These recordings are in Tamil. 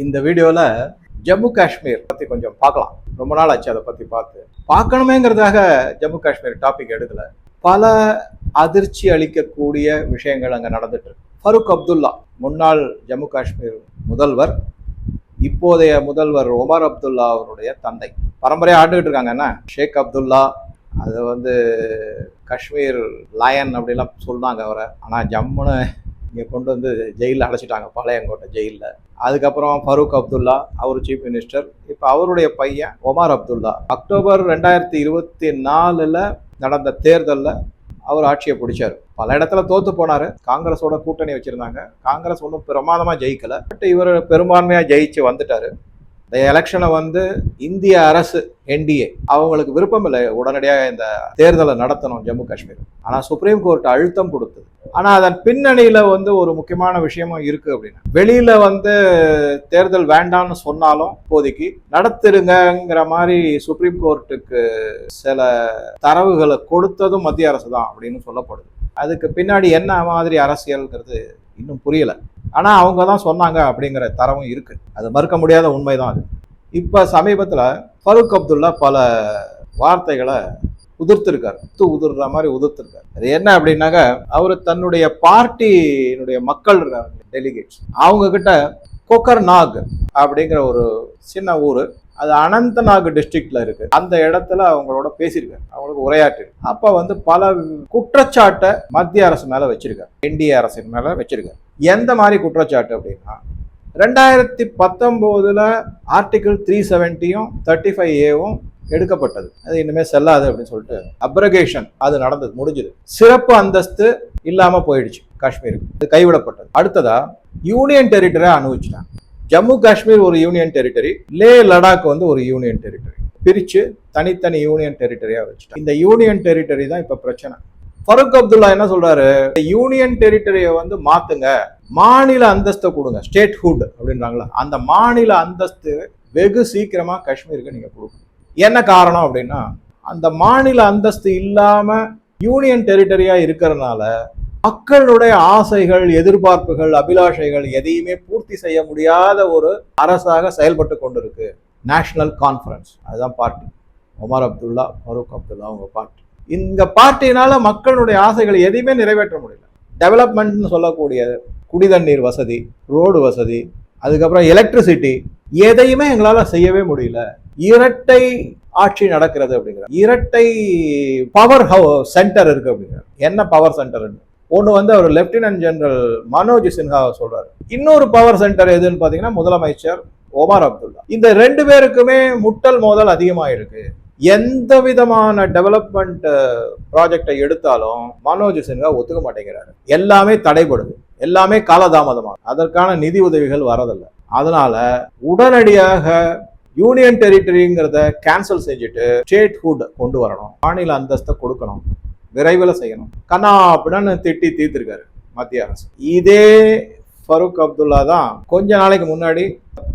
இந்த வீடியோவில் ஜம்மு காஷ்மீர் பற்றி கொஞ்சம் பார்க்கலாம். ரொம்ப நாள் ஆச்சு அதை பற்றி பார்த்து. பார்க்கணுமேங்கிறதுக்காக ஜம்மு காஷ்மீர் டாபிக் எடுக்கல. பல அதிர்ச்சி அளிக்கக்கூடிய விஷயங்கள் அங்கே நடந்துட்டு இருக்கு. ஃபருக் அப்துல்லா முன்னாள் ஜம்மு காஷ்மீர் முதல்வர் இப்போதைய முதல்வர் ஒமர் அப்துல்லா அவருடைய தந்தை. பரம்பரையாக ஆண்டுகிட்டு இருக்காங்கன்னா ஷேக் அப்துல்லா அது வந்து காஷ்மீர் லயன் அப்படிலாம் சொன்னாங்க அவரை. ஆனால் ஜம்முன்னு இங்கே கொண்டு வந்து ஜெயிலில் அடைச்சிட்டாங்க பாளையங்கோட்டை ஜெயிலில். அதுக்கப்புறம் ஃபரூக் அப்துல்லா அவர் சீஃப் மினிஸ்டர் இப்போ அவருடைய பையன் ஒமார் அப்துல்லா. அக்டோபர் ரெண்டாயிரத்தி இருபத்தி நாலில் நடந்த தேர்தலில் அவர் ஆட்சியை பிடிச்சார். பல இடத்துல தோத்து போனாரு. காங்கிரஸோட கூட்டணி வச்சுருந்தாங்க. காங்கிரஸ் ஒன்றும் பிரமாதமாக ஜெயிக்கல. பட் இவர் பெரும்பான்மையாக ஜெயிச்சு வந்துட்டார். இந்த எலெக்ஷனை வந்து இந்திய அரசு என்டிஏ அவங்களுக்கு விருப்பம் இல்லை உடனடியாக இந்த தேர்தலை நடத்தணும் ஜம்மு காஷ்மீர். ஆனால் சுப்ரீம் கோர்ட் அழுத்தம் கொடுத்தது. ஆனால் அதன் பின்னணியில் வந்து ஒரு முக்கியமான விஷயமும் இருக்குது அப்படின்னா வெளியில் வந்து தேர்தல் வேண்டாம்னு சொன்னாலும் இப்போதைக்கு நடத்திடுங்கிற மாதிரி சுப்ரீம் கோர்ட்டுக்கு சில தரவுகளை கொடுத்ததும் மத்திய அரசு தான் அப்படின்னு சொல்லப்படுது. அதுக்கு பின்னாடி என்ன மாதிரி அரசியல்ங்கிறது இன்னும் புரியல. ஆனால் அவங்க தான் சொன்னாங்க அப்படிங்கிற தரவும் இருக்குது அது மறுக்க முடியாத உண்மை தான் அது. இப்போ சமீபத்தில் ஃபரூக் அப்துல்லா பல வார்த்தைகளை உதிர்த்திருக்காரு. உத்து உதிர்ற மாதிரி உதிர்த்திருக்காரு. அது என்ன அப்படின்னாக்க அவர் தன்னுடைய பார்ட்டியினுடைய மக்கள் இருக்காங்க டெலிகேட்ஸ் அவங்க கிட்ட கொக்கர் நாக் அப்படிங்கிற ஒரு சின்ன ஊர் அது அனந்தநாக் டிஸ்ட்ரிக்ட்ல இருக்கு. அந்த இடத்துல அவங்களோட பேசியிருக்காரு. அவங்களுக்கு உரையாற்று. அப்ப வந்து பல குற்றச்சாட்டை மத்திய அரசு மேல வச்சிருக்காரு. என்டிஏ அரசின் மேல வச்சிருக்காரு. எந்த மாதிரி குற்றச்சாட்டு அப்படின்னா ரெண்டாயிரத்தி பத்தொம்போதில் ஆர்டிகிள் த்ரீ செவன்ட்டியும் தேர்ட்டி ஃபைவ் ஏவும் எடுக்கப்பட்டது. அது இனிமேல் செல்லாது அப்படின்னு சொல்லிட்டு அப்ரகேஷன் அது நடந்தது முடிஞ்சது. சிறப்பு அந்தஸ்து இல்லாமல் போயிடுச்சு காஷ்மீருக்கு. இது கைவிடப்பட்டது. அடுத்ததா யூனியன் டெரிட்டரியை அனுபவிச்சிட்டாங்க. ஜம்மு காஷ்மீர் ஒரு யூனியன் டெரிட்டரி லே லடாக் வந்து ஒரு யூனியன் டெரிட்டரி பிரித்து தனித்தனி யூனியன் டெரிட்டரியாக வச்சுட்டாங்க. இந்த யூனியன் டெரிட்டரி தான் இப்போ பிரச்சனை. ஃபருக் அப்துல்லா என்ன சொல்றாரு? யூனியன் டெரிட்டரியை வந்து மாத்துங்க. மாநில அந்தஸ்தை கொடுங்க. ஸ்டேட் ஹுட் அப்படின்றாங்களா? அந்த மாநில அந்தஸ்து வெகு சீக்கிரமா காஷ்மீருக்கு நீங்க கொடுக்கணும். என்ன காரணம் அப்படின்னா அந்த மாநில அந்தஸ்து இல்லாம யூனியன் டெரிட்டரியா இருக்கிறதுனால மக்களுடைய ஆசைகள் எதிர்பார்ப்புகள் அபிலாஷைகள் எதையுமே பூர்த்தி செய்ய முடியாத ஒரு அரசாக செயல்பட்டு கொண்டிருக்கு. நேஷனல் கான்ஃபரன்ஸ் அதுதான் பார்ட்டி ஒமர் அப்துல்லா ஃபரூக் அப்துல்லா அவங்க பார்ட்டி இந்த பார்ட்டினால மக்களுடைய ஆசைகளை எதையுமே நிறைவேற்ற முடியல. டெவலப்மெண்ட்னு சொல்லக்கூடிய குடிதண்ணீர் வசதி ரோடு வசதி அதுக்கப்புறம் எலக்ட்ரிசிட்டி எதையுமே எங்களால் செய்யவே முடியல. இரட்டை ஆட்சி நடக்கிறது அப்படிங்கிற இரட்டை பவர் சென்டர் இருக்கு அப்படிங்கிற. என்ன பவர் சென்டர்னு ஒன்று வந்து அவர் லெப்டினன்ட் ஜெனரல் மனோஜ் சின்ஹாவை சொல்றாரு. இன்னொரு பவர் சென்டர் எதுன்னு பார்த்தீங்கன்னா முதலமைச்சர் ஒமார் அப்துல்லா. இந்த ரெண்டு பேருக்குமே முட்டல் மோதல் அதிகமாக இருக்கு எந்த விதமான டெவலப்மெண்ட் ப்ராஜெக்டை எடுத்தாலும் மனோஜ் சின்ஹா ஒத்துக்க மாட்டேங்கிறாரு. எல்லாமே தடைபடுது. எல்லாமே காலதாமதமாகும் அதற்கான நிதி உதவிகள் வரதில்லை. அதனால உடனடியாக யூனியன் டெரிட்டரிங்கிறத கேன்சல் செஞ்சுட்டு ஸ்டேட்ஹுட் கொண்டு வரணும். மாநில அந்தஸ்தை கொடுக்கணும். விரைவில் செய்யணும். கண்ணா அப்படின்னு திட்டி தீர்த்திருக்காரு மத்திய அரசு. இதே ஃபருக் அப்துல்லா தான் கொஞ்ச நாளைக்கு முன்னாடி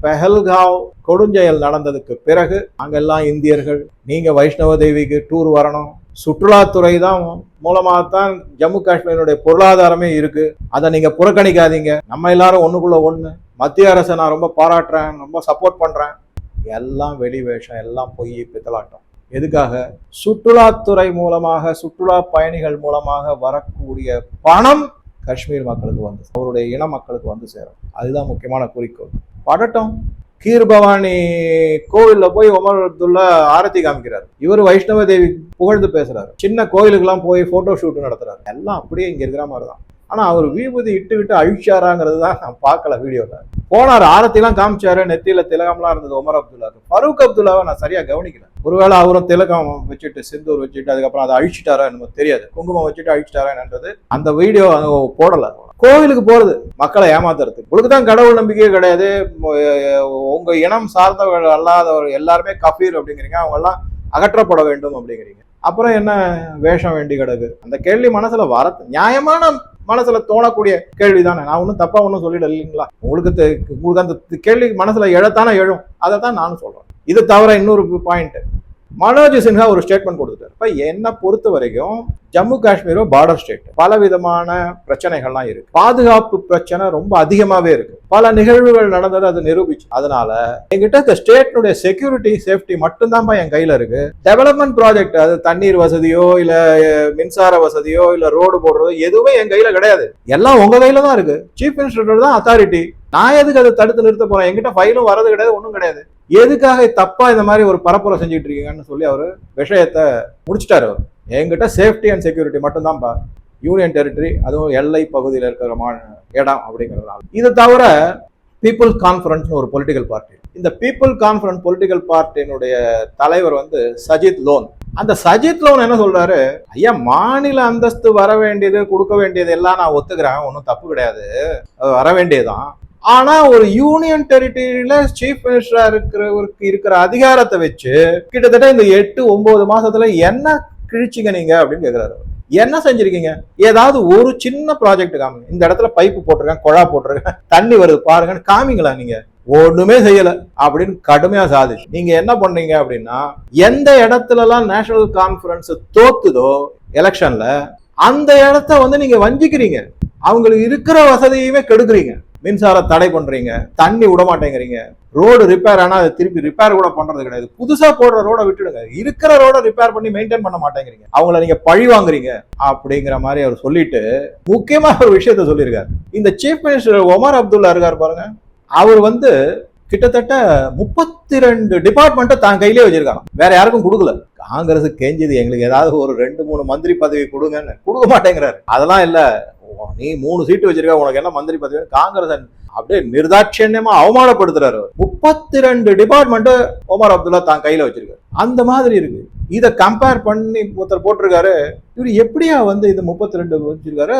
பெஹல்காவ் கொடுஞ்செயல் நடந்ததுக்கு பிறகு அங்கெல்லாம் இந்தியர்கள் நீங்கள் வைஷ்ணவ தேவிக்கு டூர் வரணும். சுற்றுலாத்துறை தான் மூலமாக தான் ஜம்மு காஷ்மீருடைய பொருளாதாரமே இருக்குது அதை நீங்கள் புறக்கணிக்காதீங்க. நம்ம எல்லாரும் ஒன்றுக்குள்ளே ஒன்று மத்திய அரசை நான் ரொம்ப பாராட்டுறேன் ரொம்ப சப்போர்ட் பண்ணுறேன் எல்லாம் வெளி வேஷம் எல்லாம் பொய் பித்தலாட்டம். எதுக்காக? சுற்றுலாத்துறை மூலமாக சுற்றுலா பயணிகள் மூலமாக வரக்கூடிய பணம் காஷ்மீர் மக்களுக்கு வந்து அவருடைய இன மக்களுக்கு வந்து சேரும். அதுதான் முக்கியமான குறிக்கோள். படட்டும். கீர்பவானி கோவிலில் போய் உமர் அப்துல்லா ஆரத்தி காமிக்கிறார். இவர் வைஷ்ணவ தேவி புகழ்ந்து பேசுறாரு. சின்ன கோயிலுக்கெல்லாம் போய் போட்டோ ஷூட் நடத்துறாரு. எல்லாம் அப்படியே இங்க இருக்கிற மாதிரி தான் ஆனால் அவர் விபூதி இட்டு விட்டு அழிச்சாராங்கிறது தான் நான் பார்க்கல வீடியோவில் போனார் ஆரத்திலாம் காமிச்சாரு நெத்தியில் திலகம்லாம் இருந்தது உமர் அப்துல்லாக்கு ஃபரூக் அப்துல்லாவை நான் சரியாக கவனிக்கல. ஒருவேளை அவரும் திலகம் வச்சுட்டு சிந்தூர் வச்சுட்டு அதுக்கப்புறம் அதை அழிச்சிட்டாரா நமக்கு தெரியாது. குங்குமம் வச்சுட்டு அழிச்சிட்டாரா என்னன்றது அந்த வீடியோ போடலை. கோவிலுக்கு போகிறது மக்களை ஏமாத்துறது. உங்களுக்கு தான் கடவுள் நம்பிக்கையே கிடையாது. உங்கள் இனம் சார்ந்தவர்கள் அல்லாதவர் எல்லாருமே கபீர் அப்படிங்கிறீங்க. அவங்கெல்லாம் அகற்றப்பட வேண்டும் அப்படிங்கிறீங்க. அப்புறம் என்ன வேஷம் வேண்டி கிடக்கு. அந்த கேள்வி மனசுல வர நியாயமான மனசுல தோணக்கூடிய கேள்வி தானே நான் ஒன்றும் தப்பா ஒன்றும் சொல்லிடல இல்லைங்களா? உங்களுக்கு உங்களுக்கு அந்த கேள்வி மனசுல எழத்தானே எழும். அதை தான் நானும் சொல்றேன். இது தவிர இன்னொரு பாயிண்ட் மனோஜ் சின்ஹா ஒரு ஸ்டேட்மெண்ட் கொடுத்துட்டார். இப்போ என்ன பொறுத்த வரைக்கும் ஜம்மு காஷ்மீரும் பார்டர் ஸ்டேட் பல விதமான பிரச்சனைகள்லாம் இருக்கு. பாதுகாப்பு பிரச்சனை ரொம்ப அதிகமாகவே இருக்கு. பல நிகழ்வுகள் நடந்தது அது நிரூபிச்சு. அதனால எங்கிட்ட இந்த ஸ்டேட்னுடைய செக்யூரிட்டி சேஃப்டி மட்டும்தான்ப்பா என் கையில இருக்கு. டெவலப்மெண்ட் ப்ராஜெக்ட் அது தண்ணீர் வசதியோ இல்ல மின்சார வசதியோ இல்ல ரோடு போடுறதோ எதுவுமே என் கையில கிடையாது. எல்லாம் உங்க கையில தான் இருக்கு. சீஃப் மினிஸ்டர் தான் அத்தாரிட்டி நான் எதுக்கு அதை தடுத்து நிறுத்த போறேன்? என்கிட்ட ஃபைலும் வரது கிடையாது ஒன்றும் கிடையாது. எதுக்காக தப்பா இந்த மாதிரி ஒரு பரப்புரை செஞ்சுட்டு இருக்கீங்கன்னு சொல்லி அவர் விஷயத்தை முடிச்சிட்டாரு அவர். என்கிட்ட சேஃப்டி அண்ட் செக்யூரிட்டி மட்டும்தான்ப்பா யூனியன் டெரிட்டரி அதுவும் எல்லை பகுதியில் இருக்கிற மா இடம் அப்படிங்கிறதுனால. இது தவிர பீப்புள் கான்ஃபரன்ஸ்னு ஒரு பொலிட்டிக்கல் பார்ட்டி இந்த பீப்புள் கான்ஃபரன்ஸ் பொலிட்டிக்கல் பார்ட்டியினுடைய தலைவர் வந்து சஜித் லோன் அந்த சஜித் லோன் என்ன சொல்றாரு? ஐயா மாநில அந்தஸ்து வர வேண்டியது கொடுக்க வேண்டியது எல்லாம் நான் ஒத்துக்கிறேன். ஒன்றும் தப்பு கிடையாது. அது வர வேண்டியதுதான். ஆனா ஒரு யூனியன் டெரிட்டரியில சீஃப் மினிஸ்டரா இருக்கிறவருக்கு இருக்கிற அதிகாரத்தை வச்சு கிட்டத்தட்ட இந்த எட்டு ஒன்பது மாசத்துல என்ன கிழிச்சிங்க நீங்க அப்படின்னு கேக்குறாரு என்ன செஞ்சிருக்கீங்க? ஏதாவது ஒரு சின்ன ப்ராஜெக்ட் காமிங்க. இந்த இடத்துல பைப்பு போட்டிருக்கேன் குழா போட்டிருக்கேன் தண்ணி வருது பாருங்கன்னு காமிங்களா நீங்க? ஒண்ணுமே செய்யல அப்படின்னு கடுமையா சாதிச்சு. நீங்க என்ன பண்ணீங்க அப்படின்னா எந்த இடத்துல எல்லாம் நேஷனல் கான்பரன்ஸ் தோத்துதோ எலெக்ஷன்ல அந்த இடத்த வந்து நீங்க வஞ்சிக்கிறீங்க. அவங்களுக்கு இருக்கிற வசதியுமே கெடுக்குறீங்க. மின்சார தடை பண்றீங்க தண்ணி விட மாட்டேங்கிறீங்க ரோடு ரிப்பேர் ஆனால் அதை திருப்பி ரிப்பேர் கூட பண்றது கிடையாது. புதுசா போடுற ரோட விட்டுடுங்க. இருக்கிற ரோட ரிப்பேர் பண்ணி மெயின்டைன் பண்ண மாட்டேங்கிறீங்க. அவங்கள நீங்க பழி வாங்குறீங்க அப்படிங்கிற மாதிரி அவர் சொல்லிட்டு முக்கியமா ஒரு விஷயத்த சொல்லியிருக்காரு. இந்த சீஃப் மினிஸ்டர் ஒமர் அப்துல்லா இருக்கார் பாருங்க. அவர் வந்து கிட்டத்தட்ட முப்பத்தி ரெண்டு டிபார்ட்மெண்ட்டை தான் கையிலே வச்சிருக்காங்க வேற யாருக்கும் கொடுக்கல. காங்கிரஸ் கெஞ்சது எங்களுக்கு ஏதாவது ஒரு ரெண்டு மூணு மந்திரி பதவி கொடுங்கன்னு. கொடுக்க மாட்டேங்கிறாரு. அதெல்லாம் இல்லை. நீ மூணு சீட்டு வச்சிருக்க உனக்கு என்ன மந்திரி பதவி காங்கிரஸ் அப்படியே நிர்தாட்சியமா அவமானப்படுத்துறாரு முப்பத்தி ரெண்டு டிபார்ட்மெண்ட் ஒமர் அப்துல்லா தான் கையில வச்சிருக்காரு. அந்த மாதிரி இருக்கு. இதை கம்பேர் பண்ணி ஒருத்தர் போட்டிருக்காரு. இவர் எப்படியா வந்து இது முப்பத்தி ரெண்டு வச்சிருக்காரு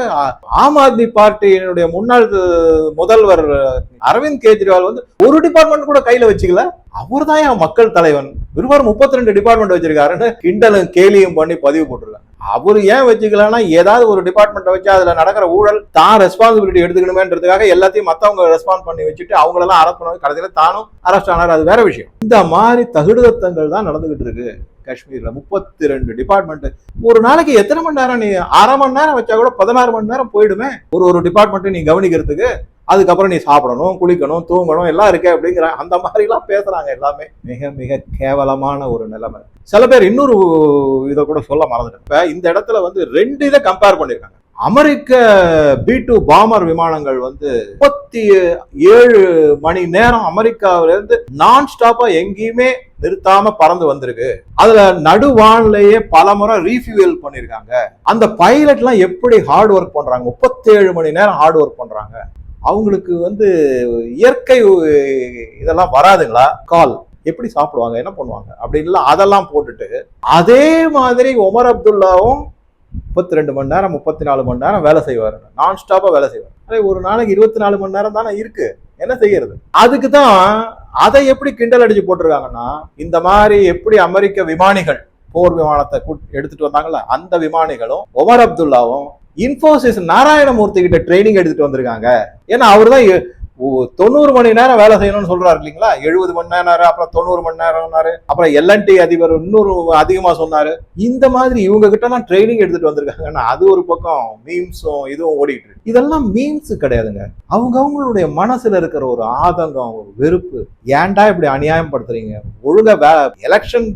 ஆம் ஆத்மி பார்ட்டியினுடைய முன்னாள் முதல்வர் அரவிந்த் கெஜ்ரிவால் வந்து ஒரு டிபார்ட்மெண்ட் கூட கையில வச்சுக்கல. அவர் தான் என் மக்கள் தலைவன். இவர் முப்பத்தி ரெண்டு டிபார்ட்மெண்ட் வச்சிருக்காருன்னு கிண்டலும் கேலியும் பண்ணி பதிவு போட்டுருக்காங்க அவர் ஏன் வச்சுக்கலன்னா ஏதாவது ஒரு டிபார்ட்மெண்ட் வச்சு அதுல நடக்கிற ஊழல் தான் ரெஸ்பான்சிபிலிட்டி எடுத்துக்கணுமேன்றதுக்காக எல்லாத்தையும் மத்தவங்க ரெஸ்பாண்ட் பண்ணி வச்சுட்டு அவங்களெல்லாம் அரெஸ்ட் பண்ண கடைசியில தானும் அரெஸ்ட் ஆனார். அது வேற விஷயம். இந்த மாதிரி தகுடுதத்தங்கள் தான் நடந்துகிட்டு இருக்கு காஷ்மீர்ல. முப்பத்தி ரெண்டு டிபார்ட்மெண்ட் ஒரு நாளைக்கு எத்தனை மணி நேரம்? நீ அரை மணி நேரம் வச்சா கூட பதினாறு மணி நேரம் போயிடுமே. ஒரு ஒரு டிபார்ட்மெண்ட் நீ கவனிக்கிறதுக்கு அதுக்கப்புறம் நீ சாப்பிடணும் குளிக்கணும் தூங்கணும் எல்லாம் இருக்கே அப்படிங்கிற அந்த மாதிரிலாம் பேசுகிறாங்க எல்லாமே. மிக மிக கேவலமான ஒரு நிலைமை. சில பேர் இன்னொரு இதை கூட சொல்ல மறந்துட்டேன். இப்போ இந்த இடத்துல வந்து ரெண்டு இதை கம்பேர் பண்ணியிருக்காங்க அமெரிக்க பி டூ பாமர் விமானங்கள் வந்து முப்பத்தி ஏழு மணி நேரம் அமெரிக்காவிலேருந்து நான் ஸ்டாப்பா எங்கேயுமே நிறுத்தாம பறந்து வந்திருக்கு. அதுல நடுவான்லயே பல முறை ரீஃபியூவல் பண்ணிருக்காங்க. அந்த பைலட் எல்லாம் எப்படி ஹார்ட் ஒர்க் பண்றாங்க? முப்பத்தேழு மணி நேரம் ஹார்ட் ஒர்க் பண்றாங்க. அவங்களுக்கு வந்து இயற்கை இதெல்லாம் வராதுங்களா? கால். எப்படி சாப்பிடுவாங்க? என்ன பண்ணுவாங்க? அப்படின்லாம் அதெல்லாம் போட்டுட்டு அதே மாதிரி ஒமர் அப்துல்லாவும் முப்பத்தி ரெண்டு மணி நேரம் முப்பத்தி நாலு மணி நேரம் வேலை செய்வார். நான் ஸ்டாப்பாக வேலை செய்வார். அதே ஒரு நாளைக்கு இருபத்தி நாலு மணி நேரம் தானே இருக்கு. என்ன செய்யறது? அதுக்கு தான் அதை எப்படி கிண்டல் அடிச்சு போட்டிருக்காங்கன்னா இந்த மாதிரி எப்படி அமெரிக்க விமானிகள் போர் விமானத்தை எடுத்துட்டு வந்தாங்களா அந்த விமானிகளும் ஒமர் அப்துல்லாவும் இன்ஃபோசிஸ் நாராயணமூர்த்தி கிட்ட ட்ரைனிங் எடுத்துட்டு வந்திருக்காங்க. ஏன்னா அவர் தான் தொண்ணூறு மணி நேரம் வேலை செய்யணும்னு சொல்றாரு இல்லைங்களா? எழுபது மணி நேரம் அப்புறம் தொண்ணூறு மணி நேரம்னாரு அப்புறம் எல்என்டி அதிபர் இன்னொரு அதிகமா சொன்னாரு. இந்த மாதிரி இவங்க கிட்ட எல்லாம் ட்ரைனிங் எடுத்துட்டு வந்திருக்காங்கன்னா அது ஒரு பக்கம் மீம்ஸும் இதுவும் ஓடிட்டு இருக்கு. இதெல்லாம் மீம்ஸ் கிடையாதுங்க. அவங்க அவங்களுடைய மனசுல இருக்கிற ஒரு ஆதங்கம் ஒரு வெறுப்பு. ஏன்டா இப்படி அநியாயம் படுத்துறீங்க ஒழுங்கா எலெக்ஷன்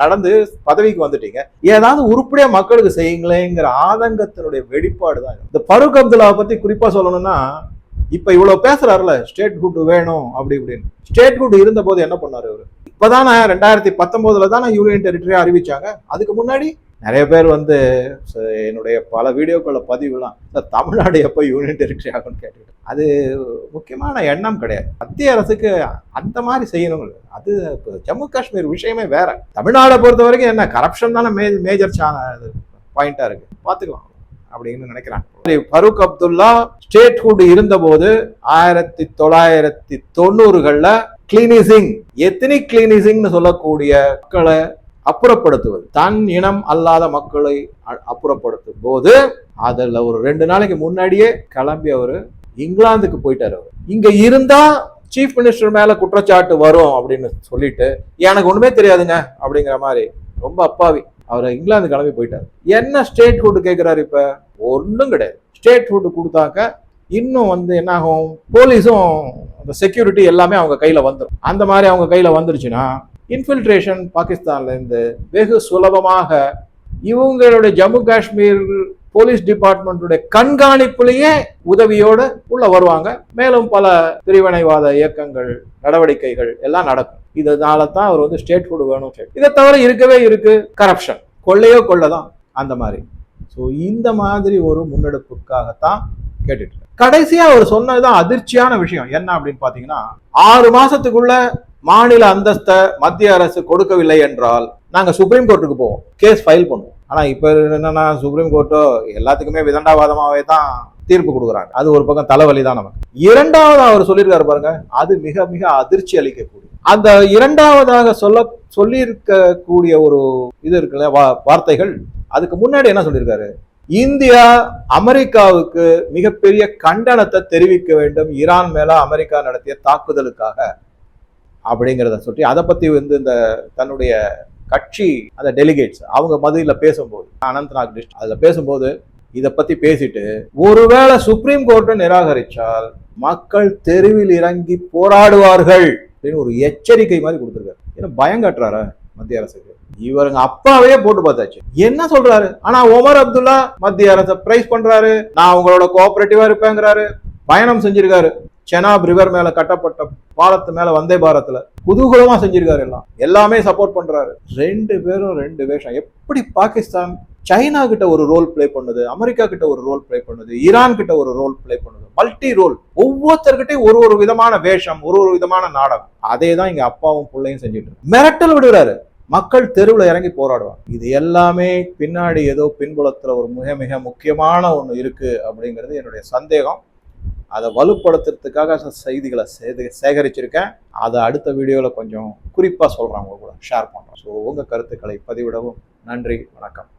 நடந்து பதவிக்கு வந்துட்டீங்க. ஏதாவது உருப்படியா மக்களுக்கு செய்யுங்களேங்கிற ஆதங்கத்தினுடைய வெளிப்பாடு தான் இந்த ஃபரூக் அப்துல்லாவை பத்தி குறிப்பா சொல்லணும்னா இப்ப இவ்வளவு பேசுறாருல ஸ்டேட் குட் வேணும் அப்படி இப்படின்னு. ஸ்டேட் குட் இருந்த போது என்ன பண்ணாரு அவரு? இப்பதானே ரெண்டாயிரத்தி பத்தொன்பதுல தானே யூனியன் டெரிட்டரியா அறிவிச்சாங்க. அதுக்கு முன்னாடி நிறைய பேர் வந்து என்னுடைய பல வீடியோக்களில் பதிவுலாம் சார் தமிழ்நாடு எப்போ யூனியன் டெரிட்டரி ஆகும்னு கேட்டுக்கிட்டு அது முக்கியமான எண்ணம் கிடையாது. மத்திய அரசுக்கு அந்த மாதிரி செய்யணும் அது இப்போ ஜம்மு காஷ்மீர் விஷயமே வேற. தமிழ்நாடை பொறுத்த வரைக்கும் என்ன கரப்ஷன் தானே மே மேஜர் பாயிண்டா இருக்கு. பார்த்துக்கலாம் அப்படின்னு நினைக்கிறேன் சரி, ஃபரூக் அப்துல்லா ஸ்டேட்ஹுட் இருந்தபோது ஆயிரத்தி தொள்ளாயிரத்தி தொண்ணூறுகளில் கிளீனிசிங் எத்தனிக் கிளீனிசிங்னு சொல்லக்கூடிய மக்களை அப்புறப்படுத்துவது. தன் இனம் அல்லாத மக்களை அ- அப்புறப்படுத்தும் போது அதில் ஒரு ரெண்டு நாளைக்கு முன்னாடியே கிளம்பி அவர் இங்கிலாந்துக்கு போயிட்டார் அவர். இங்கே இருந்தால் சீஃப் மினிஸ்டர் மேலே குற்றச்சாட்டு வரும் அப்படின்னு சொல்லிட்டு எனக்கு ஒன்றுமே தெரியாதுங்க அப்படிங்கிற மாதிரி ரொம்ப அப்பாவி. அவர் இங்கிலாந்து கிளம்பி போயிட்டார். என்ன ஸ்டேட் ஹுட் கேட்குறாரு இப்போ? ஒன்றும் கிடையாது. ஸ்டேட் ஹுட் கொடுத்தாக்க இன்னும் வந்து என்ன ஆகும் போலீஸும் அந்த செக்யூரிட்டி எல்லாமே அவங்க கையில் வந்துடும் அந்த மாதிரி அவங்க கையில் வந்துருச்சுன்னா இன்ஃபில்ட்ரேஷன் பாகிஸ்தான்லேருந்து வெகு சுலபமாக இவங்களுடைய ஜம்மு காஷ்மீர் போலீஸ் டிபார்ட்மெண்ட்டுடைய கண்காணிப்புலேயே உதவியோடு உள்ள வருவாங்க. மேலும் பல பிரிவினைவாத இயக்கங்கள் நடவடிக்கைகள் எல்லாம் நடக்கும். இதனால தான் அவர் வந்து ஸ்டேட் ஃபுட் வேணும். இதை தவிர இருக்கவே இருக்கு கரப்ஷன் கொள்ளையோ கொள்ளதான். அந்த மாதிரி. ஸோ இந்த மாதிரி ஒரு முன்னெடுப்புக்காகத்தான் கேட்டுட்டு இருக்கேன். கடைசியா அவர் சொன்னதுதான் அதிர்ச்சியான விஷயம். என்ன அப்படின்னு பாத்தீங்கன்னா ஆறு மாசத்துக்குள்ள மாநில அந்தஸ்தை மத்திய அரசு கொடுக்கவில்லை என்றால் நாங்க சுப்ரீம் கோர்ட்டுக்கு போவோம். கேஸ் ஃபைல் பண்ணுவோம். ஆனா இப்ப என்னன்னா சுப்ரீம் கோர்ட்டோ எல்லாத்துக்குமே விதண்டாவாதமாவே தான் தீர்ப்பு கொடுக்குறாங்க. அது ஒரு பக்கம் தலைவலி தான் நமக்கு. இரண்டாவது அவர் சொல்லியிருக்காரு பாருங்க அது மிக மிக அதிர்ச்சி அளிக்கக்கூடிய அந்த இரண்டாவதாக சொல்ல சொல்லியிருக்கக்கூடிய ஒரு இது இருக்குல்ல வா- வார்த்தைகள் அதுக்கு முன்னாடி என்ன சொல்லியிருக்காரு? இந்தியா அமெரிக்காவுக்கு மிகப்பெரிய கண்டனத்தை தெரிவிக்க வேண்டும். ஈரான் மேல அமெரிக்கா நடத்திய தாக்குதலுக்காக அப்படிங்கிறத சொல்லி அதை பத்தி வந்து இந்த தன்னுடைய கட்சி அந்த டெலிகேட்ஸ் அவங்க மதுரையில பேசும்போது அனந்த்நாக் டிஸ்ட் அதில் பேசும்போது இதை பத்தி பேசிட்டு ஒருவேளை சுப்ரீம் கோர்ட்டை நிராகரித்தால் மக்கள் தெருவில் இறங்கி போராடுவார்கள் அப்படின்னு ஒரு எச்சரிக்கை மாதிரி கொடுத்துருக்காரு. ஏன்னா பயம் காட்டுறாரா மத்திய அரசுக்கு? இவருங்க அப்பாவே போட்டு பார்த்தாச்சு. என்ன சொல்றாரு? ஆனா ஒமர் அப்துல்லா மத்திய அரசை பிரைஸ் பண்றாரு. நான் உங்களோட கோஆபரேட்டிவா இருப்பேங்கிறாரு. பயணம் செஞ்சிருக்காரு. செனாப் ரிவர் மேல கட்டப்பட்ட பாலத்து மேல வந்தே பாரத்ல குதூகலமா செஞ்சிருக்காரு எல்லாம். எல்லாமே சப்போர்ட் பண்றாரு. ரெண்டு பேரும் ரெண்டு வேஷம். எப்படி பாகிஸ்தான் சைனா கிட்ட ஒரு ரோல் ப்ளே பண்ணுது? அமெரிக்கா கிட்ட ஒரு ரோல் ப்ளே பண்ணுது? ஈரான் கிட்ட ஒரு ரோல் ப்ளே பண்ணுது? மல்டி ரோல் ஒவ்வொருத்தர்கிட்டையும் ஒரு ஒரு விதமான வேஷம் ஒரு ஒரு விதமான நாடகம். அதே தான் இங்க அப்பாவும் பிள்ளையும் செஞ்சுட்டு மிரட்டல் விடுறாரு. மக்கள் தெருவில் இறங்கி போராடுவாங்க. இது எல்லாமே பின்னாடி ஏதோ பின்புலத்தில் ஒரு மிக மிக முக்கியமான ஒன்று இருக்குது அப்படிங்கிறது என்னுடைய சந்தேகம். அதை வலுப்படுத்துறதுக்காக சில செய்திகளை சேத- சேகரிச்சிருக்கேன். அதை அடுத்த வீடியோவில் கொஞ்சம் குறிப்பாக சொல்கிறேன் உங்க கூட ஷேர் பண்ணுறேன் ஸோ உங்கள் கருத்துக்களை பதிவிடவும். நன்றி வணக்கம்.